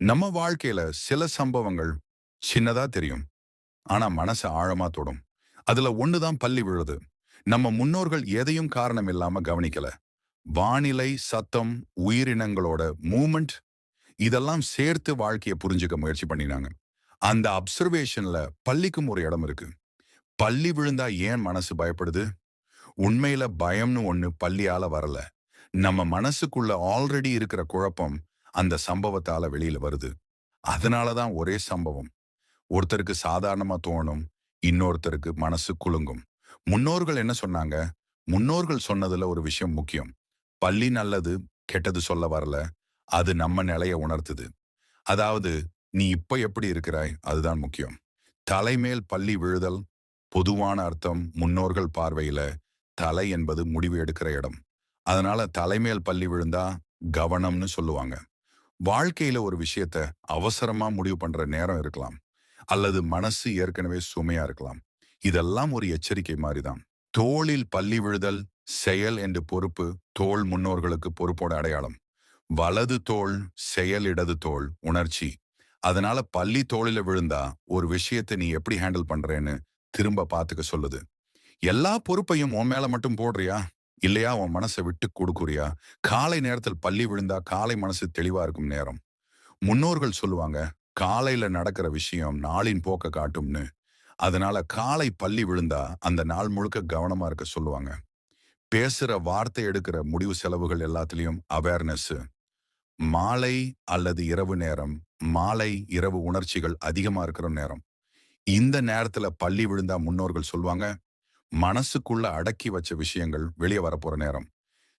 நம்ம வாழ்க்கையில சில சம்பவங்கள் சின்னதா தெரியும். ஆனா மனசு ஆழமா தொடும். அதுல ஒண்ணுதான் பள்ளி விழுது. நம்ம முன்னோர்கள் எதையும் காரணம் இல்லாம கவனிக்கல. வானிலை சத்தம் உயிரினங்களோட மூமெண்ட் இதெல்லாம் சேர்த்து வாழ்க்கையை புரிஞ்சுக்க முயற்சி பண்ணினாங்க. அந்த அப்சர்வேஷன்ல பள்ளிக்கும் ஒரு இடம் இருக்கு. பள்ளி விழுந்தா ஏன் மனசு பயப்படுது? உண்மையில பயம்னு ஒண்ணு பள்ளியால வரல. நம்ம மனசுக்குள்ள ஆல்ரெடி இருக்கிற குழப்பம் அந்த சம்பவத்தால வெளியில வருது. அதனாலதான் ஒரே சம்பவம். ஒருத்தருக்கு சாதாரணமா தோணும் இன்னொருத்தருக்கு மனசு குலுங்கும். முன்னோர்கள் என்ன சொன்னாங்க? முன்னோர்கள் சொன்னதுல ஒரு விஷயம் முக்கியம். பள்ளி நல்லது கெட்டது சொல்ல வரல. அது நம்ம நிலைய உணர்த்துது. அதாவது நீ இப்ப எப்படி இருக்கிறாய்? அதுதான் முக்கியம். தலைமேல் பள்ளி விழுதல் பொதுவான அர்த்தம் முன்னோர்கள் பார்வையில தலை என்பது முடிவு எடுக்கிற இடம். அதனால தலைமேல் பள்ளி விழுந்தா கவனம்னு சொல்லுவாங்க. வாழ்க்கையில ஒரு விஷயத்த அவசரமா முடிவு பண்ற நேரம் இருக்கலாம். அல்லது மனசு ஏற்கனவே சுமையா இருக்கலாம். இதெல்லாம் ஒரு எச்சரிக்கை மாதிரிதான் தோளில் பள்ளி விழுதல் செயல் என்று பொறுப்பு தோல் முன்னோர்களுக்கு பொறுப்போட அடையாளம். வலது தோல் செயல் இடது தோல் உணர்ச்சி. அதனால பள்ளி தோளில விழுந்தா ஒரு விஷயத்தை நீ எப்படி ஹேண்டில் பண்றேன்னு திரும்ப பாத்துக்க சொல்லுது. எல்லா பொறுப்பையும் உன் மேல மட்டும் போடுறியா? இல்லையா உன் மனசை விட்டு கொடுக்குறியா? காலை நேரத்தில் பள்ளி விழுந்தா காலை மனசு தெளிவா இருக்கும் நேரம். முன்னோர்கள் சொல்லுவாங்க காலையில நடக்கிற விஷயம் நாளின் போக்க காட்டும்னு. அதனால காலை பள்ளி விழுந்தா அந்த நாள் முழுக்க கவனமா இருக்க சொல்லுவாங்க. பேசுற வார்த்தை எடுக்கிற முடிவு செலவுகள் எல்லாத்துலயும் அவேர்னஸ் மாலை அல்லது இரவு நேரம் மாலை இரவு உணர்ச்சிகள் அதிகமா இருக்கிற நேரம். இந்த நேரத்துல பள்ளி விழுந்தா முன்னோர்கள் சொல்லுவாங்க மனசுக்குள்ள அடக்கி வச்ச விஷயங்கள் வெளியே வரப்போற நேரம்.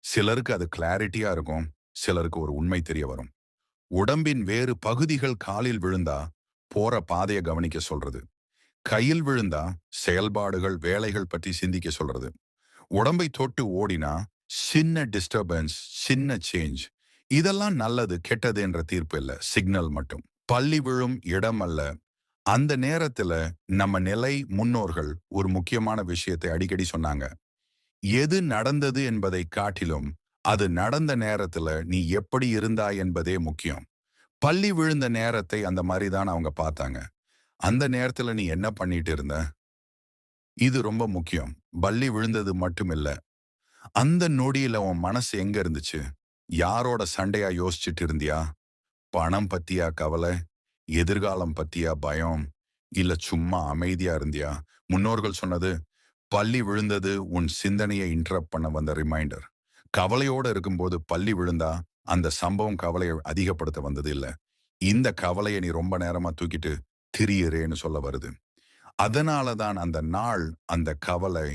சிலருக்கு அது கிளாரிட்டியா இருக்கும் சிலருக்கு ஒரு உண்மை தெரிய வரும். உடம்பின் வேறு பகுதிகள் காலில் விழுந்தா போற பாதையை கவனிக்க சொல்றது. கையில் விழுந்தா செயல்பாடுகள் வேலைகள் பற்றி சிந்திக்க சொல்றது. உடம்பை தொட்டு ஓடினா சின்ன டிஸ்டர்பன்ஸ் சின்ன சேஞ்ச் இதெல்லாம் நல்லது கெட்டது என்ற தீர்ப்பு இல்ல சிக்னல் மட்டும். பள்ளி விழும் இடம் அல்ல அந்த நேரத்துல நம்ம நிலை முன்னோர்கள் ஒரு முக்கியமான விஷயத்தை அடிக்கடி சொன்னாங்க. எது நடந்தது என்பதை காட்டிலும் அது நடந்த நேரத்துல நீ எப்படி இருந்தாய் என்பதே முக்கியம். பள்ளி விழுந்த நேரத்தை அந்த மாதிரி தான் அவங்க பார்த்தாங்க. அந்த நேரத்துல நீ என்ன பண்ணிட்டு இருந்த? இது ரொம்ப முக்கியம். பள்ளி விழுந்தது மட்டும் இல்ல. அந்த நொடியில உன் மனசு எங்க இருந்துச்சு? யாரோட சண்டையா யோசிச்சுட்டு இருந்தியா? பணம் பத்தியா கவலை? எதிர்காலம் பத்தியா பயம்? இல்ல சும்மா அமைதியா இருந்தியா? முன்னோர்கள் சொன்னது பள்ளி விழுந்தது உன் சிந்தனையை இன்டரப்ட் பண்ண வந்த ரிமைண்டர் கவலையோட இருக்கும்போது பள்ளி விழுந்தா அந்த சம்பவம் கவலையை அதிகப்படுத்த வந்தது இல்ல. இந்த கவலையை நீ ரொம்ப நேரமா தூக்கிட்டு திரியிறேன்னு சொல்ல வருது. அதனாலதான் அந்த நாள் அந்த கவலை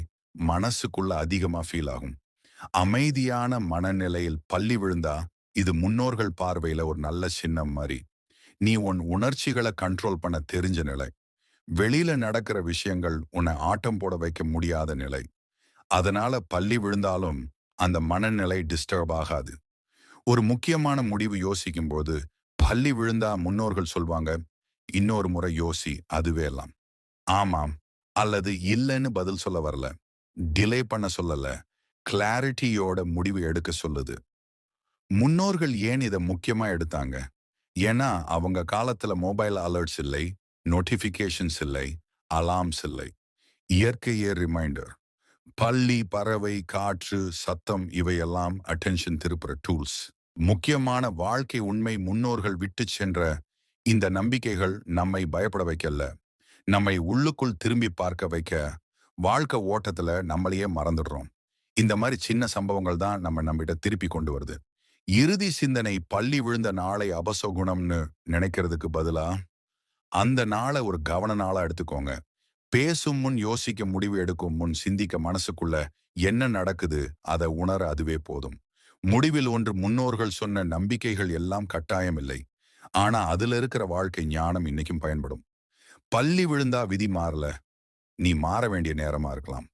மனசுக்குள்ள அதிகமா ஃபீல் ஆகும். அமைதியான மனநிலையில் பள்ளி விழுந்தா இது முன்னோர்கள் பார்வையில ஒரு நல்ல சின்னம் மாதிரி நீ உன் உணர்ச்சிகளை கண்ட்ரோல் பண்ண தெரிஞ்ச நிலை. வெளியில நடக்கிற விஷயங்கள் உன்னை ஆட்டம் போட வைக்க முடியாத நிலை. அதனால பள்ளி விழுந்தாலும் அந்த மனநிலை டிஸ்டர்ப் ஆகாது. ஒரு முக்கியமான முடிவு யோசிக்கும் போது பள்ளி விழுந்தா முன்னோர்கள் சொல்வாங்க இன்னொரு முறை யோசி அதுவே எல்லாம். ஆமாம் அல்லது இல்லைன்னு பதில் சொல்ல வரல டிலே பண்ண சொல்லல கிளாரிட்டியோட முடிவு எடுக்க சொல்லுது. முன்னோர்கள் ஏன் இதை முக்கியமா எடுத்தாங்க? ஏன்னா அவங்க காலத்துல மொபைல் அலர்ட்ஸ் இல்லை நோட்டிபிகேஷன்ஸ் இல்லை அலார்ம்ஸ் இல்லை. இயற்கையே ரிமைண்டர். பள்ளி பறவை காற்று சத்தம் இவையெல்லாம் அட்டென்ஷன் திருப்புற டூல்ஸ். முக்கியமான வாழ்க்கை உண்மை முன்னோர்கள் விட்டு சென்ற இந்த நம்பிக்கைகள் நம்மை பயப்பட வைக்கல. நம்மை உள்ளுக்குள் திரும்பி பார்க்க வைக்க வாழ்க்கை ஓட்டத்துல நம்மளையே மறந்துடுறோம். இந்த மாதிரி சின்ன சம்பவங்கள் தான் நம்ம நம்மகிட்ட திருப்பி கொண்டு வருது. இறுதி சிந்தனை பள்ளி விழுந்த நாளை அபசகுணம்னு நினைக்கிறதுக்கு பதிலா அந்த நாளை ஒரு கவன நாளா எடுத்துக்கோங்க. பேசும் முன் யோசிக்க முடிவு எடுக்கும் முன் சிந்திக்க மனசுக்குள்ள என்ன நடக்குது அதை உணர அதுவே போதும். முடிவில் ஒன்று முன்னோர்கள் சொன்ன நம்பிக்கைகள் எல்லாம் கட்டாயம் இல்லை. ஆனா அதுல இருக்கிற வாழ்க்கை ஞானம் இன்னைக்கும் பயன்படும். பள்ளி விழுந்தா விதி மாறல நீ மாற வேண்டிய நேரமா இருக்கலாம்.